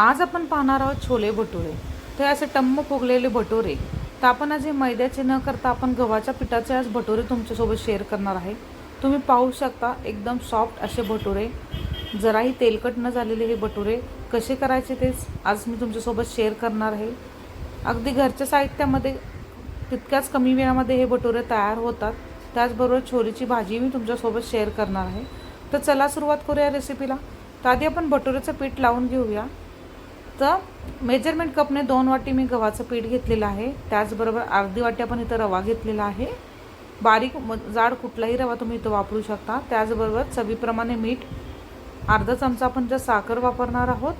आज आपण पाहणार आहोत छोले भटुरे. ते असे टम्म फुगलेले भटुरे. तर आपण आज हे मैद्याचे न करता आपण गव्हाच्या पिठाचे आज भटुरे तुमच्यासोबत शेअर करणार आहे. तुम्ही पाहू शकता एकदम सॉफ्ट असे भटुरे. जराही तेलकट न झालेले हे भटुरे. कसे करायचे तेच आज मी तुमच्यासोबत शेअर करणार आहे. अगदी घरच्या साहित्यामध्ये तितक्याच कमी वेळामध्ये हे भटुरे तयार होतात. त्याचबरोबर छोरीची भाजी मी तुमच्यासोबत शेअर करणार आहे. तर चला सुरुवात करूया रेसिपीला तर आधी आपण भटुरेचं पीठ लावून घेऊया. तर मेजरमेंट कपने दोन वाटी मी गव्हाचं पीठ घेतलेलं आहे. त्याचबरोबर अर्धी वाटी आपण इथं रवा घेतलेला आहे. बारीक म जाड कुठलाही रवा तुम्ही इथं वापरू शकता. त्याचबरोबर चवीप्रमाणे मीठ अर्धा चमचा आपण जर साखर वापरणार आहोत.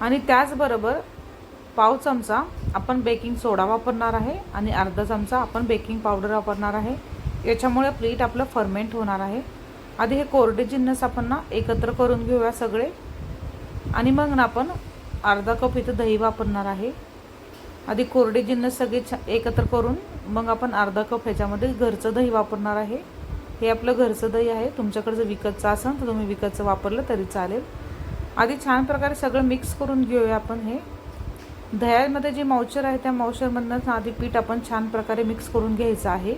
आणि त्याचबरोबर पाव चमचा आपण बेकिंग सोडा वापरणार आहे आणि अर्धा चमचा आपण बेकिंग पावडर वापरणार आहे. याच्यामुळे प्लीट आपलं फर्मेंट होणार आहे. आधी हे कोरडे जिन्नस आपण ना एकत्र करून घेऊया सगळे. आणि मग ना आपण अर्धा कप इथं दही वापरणार आहे. आधी कोरडे जिन्नस सगळे छा एकत्र करून मग आपण अर्धा कप ह्याच्यामध्ये घरचं दही वापरणार आहे. हे आपलं घरचं दही आहे. तुमच्याकडे जर विकतचं असेल तर तुम्ही विकतचं वापरलं तरी चालेल. आधी छान प्रकारे सगळं मिक्स करून घेऊया आपण हे. दह्यामध्ये जे मावचर आहे त्या मावचरमधनंच आधी पीठ आपण छान प्रकारे मिक्स करून घ्यायचं आहे.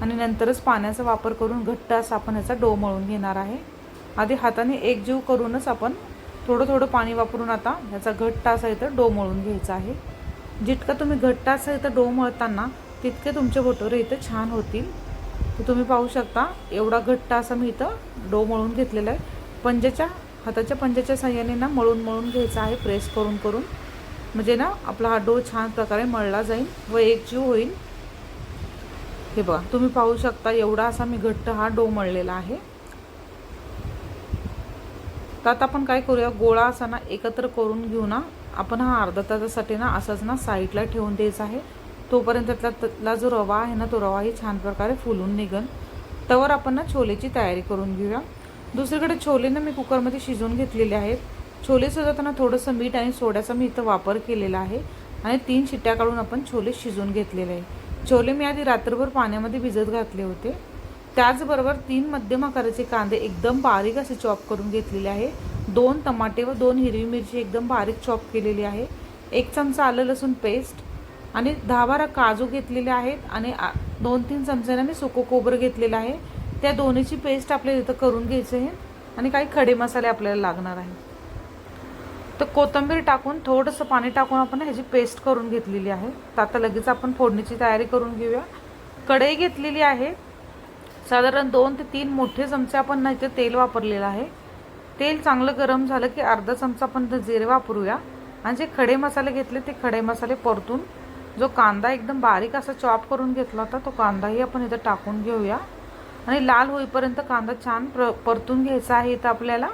आणि नंतरच पाण्याचा वापर करून घट्ट असा आपण ह्याचा डो मळून घेणार आहे. आधी हाताने एकजीव करूनच आपण थोडं थोडं पाणी वापरून आता ह्याचा घट्ट असा इथं डो मळून घ्यायचा आहे. जितकं तुम्ही घट्ट असा इथं डो मळताना तितके तुमचे भटोरे इथं छान होतील. तर तुम्ही पाहू शकता एवढा घट्ट असा मी इथं डो मळून घेतलेला आहे. पंजाच्या हाताच्या पंजाच्या साह्याने ना मळून मळून घ्यायचा आहे प्रेस करून करून. म्हणजे ना आपला हा डो छान प्रकारे मळला जाईल व एकजीव होईल. हे बघा तुम्ही पाहू शकता एवढा असा मी घट्ट हा डो मळलेला आहे. तर आता आपण काय करूया? गोळा असा ना एकत्र करून घेऊ ना. आपण हा अर्धा तासासाठी ना असाच ना साईडला ठेवून द्यायचा आहे. तोपर्यंत त्यातला त्यातला जो रवा आहे ना तो रवाही छान प्रकारे फुलून निघन. तवर आपण ना छोलेची तयारी करून घेऊया. दुसरीकडे छोले ना मी कुकरमध्ये शिजवून घेतलेले आहेत. छोले शिजवताना थोडंसं मीठ आणि सोड्याचा मी इथं वापर केलेला आहे. आणि तीन शिट्ट्या काढून आपण छोले शिजवून घेतलेले आहे. छोले मी आधी रात्रभर पाण्यामध्ये भिजत घातले होते. त्याचबरोबर तीन मध्यम आकाराचे कांदे एकदम बारीक असे चॉप करून घेतलेले आहे. दोन टमाटे व दोन हिरवी मिरची एकदम बारीक चॉप केलेली आहे. एक चमचा आलं लसूण पेस्ट आणि दहा बारा काजू घेतलेले आहेत आणि दोन तीन चमच्याने मी सुको खोबरं घेतलेलं आहे. त्या दोन्हीची पेस्ट आपल्याला इथं करून घ्यायची आहे आणि काही खडे मसाले आपल्याला लागणार आहे तर कोथिंबीर टाकून थोडंसं पाणी टाकून आपण ह्याची पेस्ट करून घेतलेली आहे. तर आता लगेच आपण फोडणीची तयारी करून घेऊया. कढई घेतलेली आहे. साधारण दोन ते तीन मोठे चमचे आपण ना इथे तेल वापरलेलं आहे. तेल चांगलं गरम झालं की अर्धा चमचा आपण जिरे वापरूया. आणि जे खडे मसाले घेतले ते खडे मसाले परतून जो कांदा एकदम बारीक असा चॉप करून घेतला होता तो कांदाही आपण इथं टाकून घेऊया. आणि लाल होईपर्यंत कांदा छान प्र परतून घ्यायचा आहे इथं आपल्याला.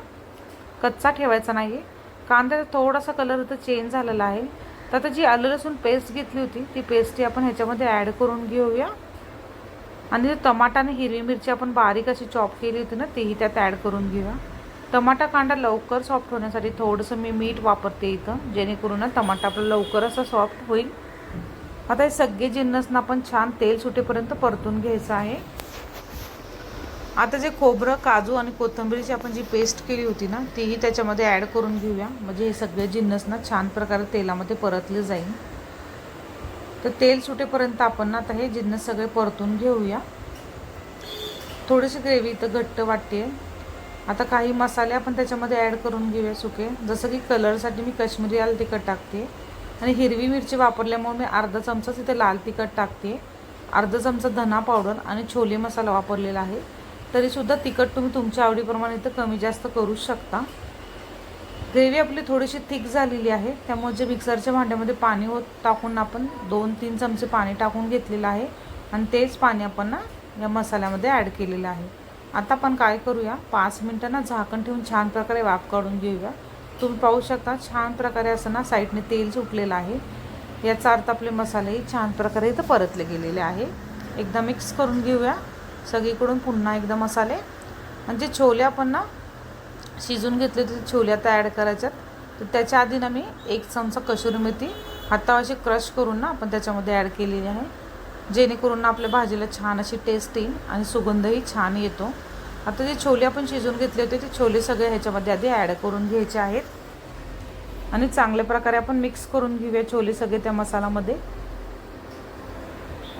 कच्चा ठेवायचा नाही आहे कांद्याचा थोडासा कलर इथं चेंज झालेला आहे. तर आता जी आलं लसूण पेस्ट घेतली होती ती पेस्टही आपण ह्याच्यामध्ये ॲड करून घेऊया. आणि टमाटा आणि हिरवी मिरची आपण बारीक अशी चॉप केली होती ना तेही त्यात ॲड करून घेऊया. टमाटा कांदा लवकर सॉफ्ट होण्यासाठी थोडंसं मी मीठ वापरते इथं जेणेकरून ना टमाटा आपला लवकर असा सॉफ्ट होईल. आता हे सगळे जिन्नसना आपण छान तेल सुटेपर्यंत परतून घ्यायचं आहे. आता जे खोबरं काजू आणि कोथिंबीरची आपण जी पेस्ट केली होती ना तीही त्याच्यामध्ये ॲड करून घेऊया. म्हणजे हे सगळे जिन्नसना छान प्रकारे तेलामध्ये परतले जाईल. तर तेल सुटेपर्यंत आपण ना आता हे जिन्नस सगळे परतून घेऊया. थोडीशी ग्रेव्ही इथं घट्ट वाटते आता काही मसाले आपण त्याच्यामध्ये ॲड करून घेऊया सुके. जसं की कलरसाठी मी कश्मीरी लाल तिखट टाकते. आणि हिरवी मिरची वापरल्यामुळे मी अर्धा चमचा तिथे लाल तिखट टाकते. अर्धा चमचा धना पावडर आणि छोले मसाला वापरलेला आहे. तरीसुद्धा तिखट तुम्ही तुमच्या आवडीप्रमाणे इथं कमी जास्त करू शकता. ग्रेव्ही आपली थोडीशी थिक झालेली आहे. त्यामुळे जे मिक्सरच्या भांड्यामध्ये पाणी होत टाकून आपण दोन तीन चमचे पाणी टाकून घेतलेलं आहे. आणि तेच पाणी आपण ना या मसाल्यामध्ये ॲड केलेलं आहे. आता आपण काय करूया? पाच मिनटं ना झाकण ठेवून छान प्रकारे वाफ काढून घेऊया. तुम्ही पाहू शकता छान प्रकारे असं ना साईडने तेल सुटलेलं आहे. याचा अर्थ आपले मसालेही छान प्रकारे इथं परतले गेलेले आहे. एकदा मिक्स करून घेऊया. सगळीकडून पुन्हा एकदा मसाले. म्हणजे छोले आपण ना शिजून घेतले ते छोले आता ॲड करायच्यात. तर त्याच्या आधी ना मी एक चमचा कसुरी मेथी हातावाशी अशी क्रश करून ना आपण त्याच्यामध्ये ॲड केलेली आहे. जेणेकरून ना आपल्या भाजीला छान अशी टेस्ट येईल आणि सुगंधही छान येतो. आता जे छोले आपण शिजून घेतले होते ते छोले सगळे ह्याच्यामध्ये आधी ॲड करून घ्यायचे आहेत. आणि चांगल्या प्रकारे आपण मिक्स करून घेऊया छोले सगळे त्या मसाल्यामध्ये.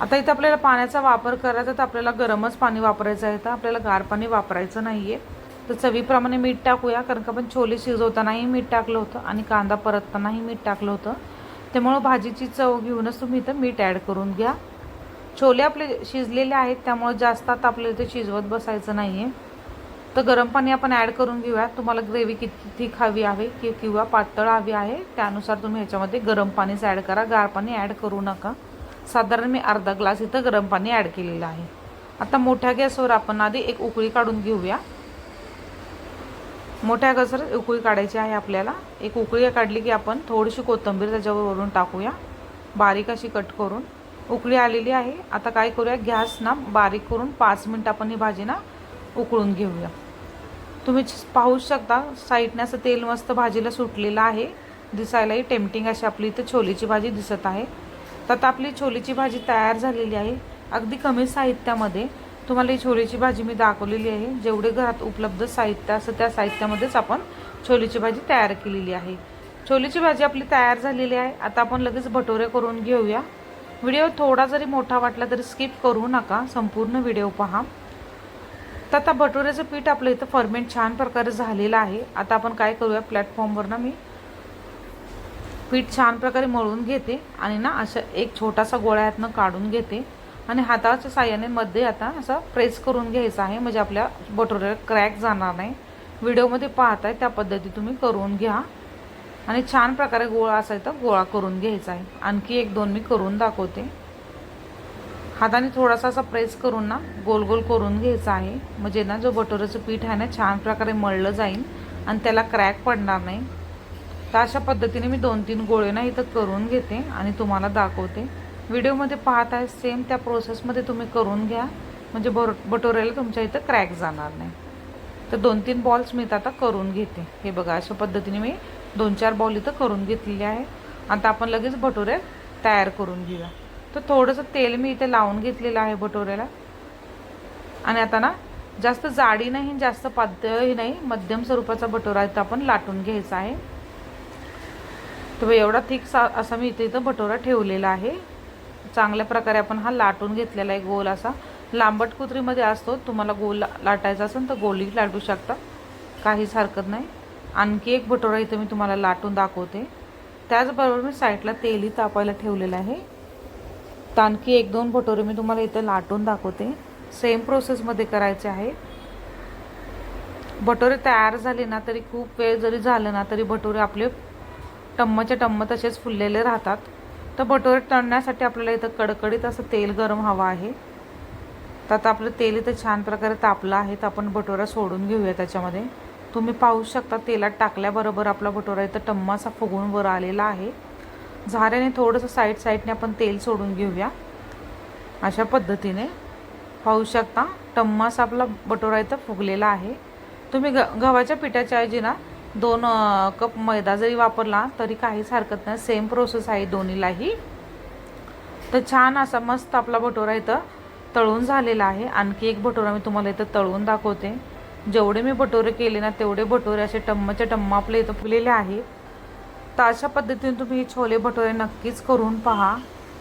आता इथं आपल्याला पाण्याचा वापर करायचा तर आपल्याला गरमच पाणी वापरायचं आहे. तर आपल्याला गार पाणी वापरायचं नाही आहे तर चवीप्रमाणे मीठ टाकूया कारण का आपण छोले शिजवतानाही मीठ टाकलं होतं आणि कांदा परततानाही मीठ टाकलं होतं. त्यामुळं भाजीची चव घेऊनच तुम्ही इथं मीठ ॲड करून घ्या. छोले आपले शिजलेले आहेत त्यामुळं जास्त आता आपल्याला इथे शिजवत बसायचं नाही आहे तर गरम पाणी आपण ॲड करून घेऊया. तुम्हाला ग्रेव्ही किती थिक हवी आहे कि किंवा पातळ हवी आहे त्यानुसार तुम्ही ह्याच्यामध्ये गरम पाणीच ॲड करा. गार पाणी ॲड करू नका. साधारण मी अर्धा ग्लास इथं गरम पाणी ॲड केलेलं आहे. आता मोठ्या गॅसवर आपण आधी एक उकळी काढून घेऊया. मोठ्या गजर उकळी काढायची आहे आपल्याला. एक उकळी काढली की आपण थोडीशी कोथिंबीर त्याच्यावर वरून टाकूया. बारीक अशी कट करून. उकळी आलेली आहे. आता काय करूया? गॅस ना बारीक करून पाच मिनटं आपण ही भाजी ना उकळून घेऊया. तुम्ही पाहू शकता साईडने असं तेल मस्त भाजीला सुटलेलं आहे. दिसायलाही टेम्पटिंग अशी आपली इथे छोलीची भाजी दिसत आहे. तर आता आपली छोलीची भाजी तयार झालेली आहे. अगदी कमी साहित्यामध्ये. तुम्हाला ही छोलेची भाजी मी दाखवलेली आहे. जेवढे घरात उपलब्ध साहित्य असं त्या साहित्यामध्येच आपण छोलेची भाजी तयार केलेली आहे. छोलेची भाजी आपली तयार झालेली आहे. आता आपण लगेच भटोरे करून घेऊया. व्हिडिओ थोडा जरी मोठा वाटला तरी स्किप करू नका. संपूर्ण व्हिडिओ पहा. तर आता भटोऱ्याचं पीठ आपलं इथं फर्मेंट छान प्रकारे झालेलं आहे. आता आपण काय करूया? प्लॅटफॉर्मवरनं मी पीठ छान प्रकारे मळून घेते आणि ना असं एक छोटासा गोळ्यातनं काढून घेते. आणि हाताच्या साह्याने मध्ये आता असं प्रेस करून घ्यायचं आहे. म्हणजे आपल्या बटोऱ्याला क्रॅक जाणार नाही. व्हिडिओमध्ये पाहताय त्या पद्धती तुम्ही करून घ्या. आणि छान प्रकारे गोळा असायचा गोळा करून घ्यायचा आहे. आणखी एक दोन मी करून दाखवते. हाताने थोडासा असा प्रेस करून ना गोल गोल करून घ्यायचा आहे. म्हणजे ना जो बटोऱ्याचं पीठ आहे ना छान प्रकारे मळलं जाईल. आणि त्याला क्रॅक पडणार नाही. तर अशा पद्धतीने मी दोन तीन गोळे ना इथं करून घेते आणि तुम्हाला दाखवते. व्हिडिओमध्ये पाहत आहे सेम त्या प्रोसेसमध्ये तुम्ही करून घ्या. म्हणजे बरो बटोऱ्याला तुमच्या इथं क्रॅक जाणार नाही. तर दोन तीन बॉल्स मी आता करून घेते. हे बघा अशा पद्धतीने मी दोन चार बॉल इथं करून घेतलेले आहे. आता आपण लगेच भटोरे तयार करून घेऊया. तर थोडंसं तेल मी इथे लावून घेतलेलं आहे भटोऱ्याला आणि आता ना जास्त जाडी नाही जास्त पातळही नाही मध्यम स्वरूपाचा भटोरा इथं आपण लाटून घ्यायचा आहे. तर एवढा थिक सा असा मी इथे इथं भटोरा ठेवलेला आहे. चांगल्या प्रकारे आपण हा लाटून घेतलेला आहे गोल असा. लांबट कुत्रीमध्ये असतो तुम्हाला गोल लाटायचा असेल तर गोली लाटू शकता. काहीच हरकत नाही. आणखी एक भटोरा इथं मी तुम्हाला लाटून दाखवते. त्याचबरोबर मी साईडला तेलही तापायला ठेवलेलं आहे. तर आणखी एक दोन भटोरे मी तुम्हाला इथं लाटून दाखवते. सेम प्रोसेसमध्ये करायचे आहे. भटोरे तयार झाले ना तरी खूप वेळ जरी झालं ना तरी भटोरे आपले टम्मच्या टम्म तसेच फुललेले राहतात. तर भटोरे तळण्यासाठी आपल्याला इथं कडकडीत असं तेल गरम हवं आहे. तर आता आपलं तेल इथं छान प्रकारे तापलं आहे तर आपण भटोरा सोडून घेऊया त्याच्यामध्ये. तुम्ही पाहू शकता तेलात टाकल्याबरोबर आपला भटोरा इथं टम्मासा फुगून वर आलेला आहे. झाऱ्याने थोडंसं साईड साईडने आपण तेल सोडून घेऊया. अशा पद्धतीने पाहू शकता टम्मास आपला बटोरा इथं फुगलेला आहे. तुम्ही ग गव्हाच्या पिठाच्या ऐवजी ना दोन कप मैदा जरी वापरला तरी काहीच हरकत नाही. सेम प्रोसेस आहे दोन्हीलाही. तर छान असा मस्त आपला भटोरा इथं तळून झालेला आहे. आणखी एक भटोरा मी तुम्हाला इथं तळून दाखवते. जेवढे मी भटोरे केले ना तेवढे भटोरे असे टम्माच्या टम्मा आपले इथं फुलेले आहे तर अशा पद्धतीने तुम्ही हे छोले भटोरे नक्कीच करून पहा.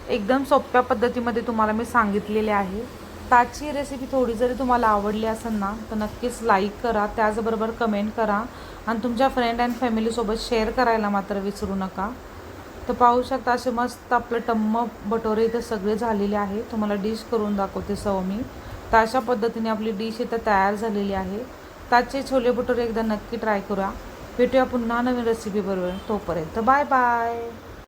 एकदम सोप्या पद्धतीमध्ये तुम्हाला मी सांगितलेले आहे. ताची रेसिपी थोडी जरी तुम्हाला आवडली असेल ना तर नक्कीच लाईक करा त्याचबरोबर कमेंट करा आणि तुमच्या फ्रेंड अँड फॅमिलीसोबत शेअर करायला मात्र विसरू नका. तर पाहू शकता असे मस्त आपलं टम्म बटोरे इथं सगळे झालेले आहे. तुम्हाला डिश करून दाखवते सव मी. तर अशा पद्धतीने आपली डिश इथं तयार झालेली आहे. ताचे छोले भटोरे एकदा नक्की ट्राय करा. भेटूया पुन्हा नवीन रेसिपी बरोबर. तोपर्यंत बाय बाय